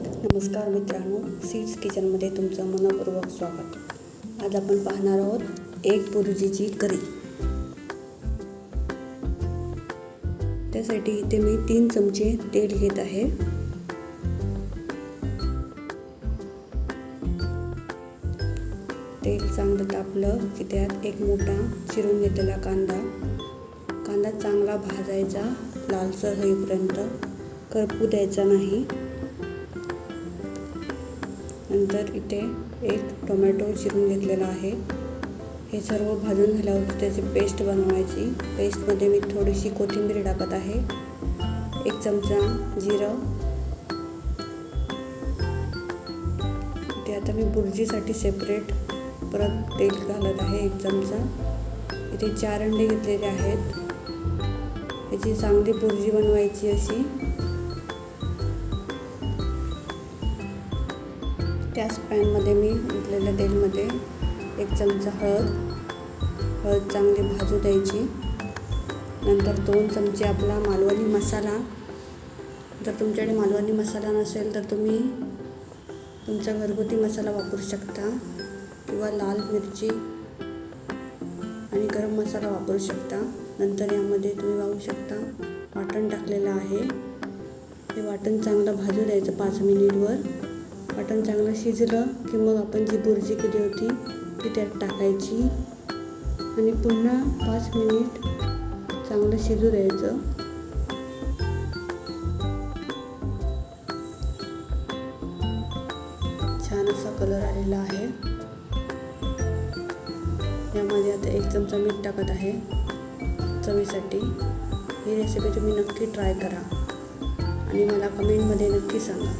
नमस्कार मित्रांनो सीड्स किचनमध्ये तुमचं मनपूर्वक स्वागत. आज आपण पाहणार आहोत एक बुरुजीची करी. त्यासाठी इथे मी तीन चमचे तेल घेत आहे. तेल चांगलं तापलं की त्यात एक मोठा चिरून घेतलेला कांदा. कांदा चांगला भाजायचा लालसर होईपर्यंत करपू द्यायचा नाही. नंतर इथे एक टोमॅटो चिरून घेतलेला आहे. हे सर्व भाजून झाल्यावर त्याची पेस्ट बनवायची. पेस्टमध्ये मी थोडीशी कोथिंबीर टाकत आहे. एक चमचा जिरं. ते आता मी बुर्जीसाठी सेपरेट परत तेल घालत आहे एक चमचा. इथे चार अंडे घेतलेले आहेत. याची चांगली बुर्जी बनवायची अशी. त्याच पॅनमध्ये मी घेतलेल्या तेलमध्ये एक चमचा हळद. हळद चांगली भाजू द्यायची. नंतर दोन चमचे आपला मालवणी मसाला. जर तुमच्याकडे मालवणी मसाला नसेल तर तुम्ही तुमचा घरगुती मसाला वापरू शकता किंवा लाल मिरची आणि गरम मसाला वापरू शकता. नंतर यामध्ये तुम्ही वाहू शकता वाटण टाकलेलं आहे. हे वाटण चांगलं भाजू द्यायचं पाच मिनिटवर. वाटण चांगलं शिजलं की मग आपण जी बुर्जी केली होती ती त्यात टाकायची. आणि पुन्हा पाच मिनिट चांगलं शिजू द्यायचं. छान असा कलर आलेला आहे. यामध्ये आता एक चमचा मीठ टाकत आहे चवीसाठी. ही रेसिपी तुम्ही नक्की ट्राय करा. आणि मला कमेंटमध्ये नक्की सांगा.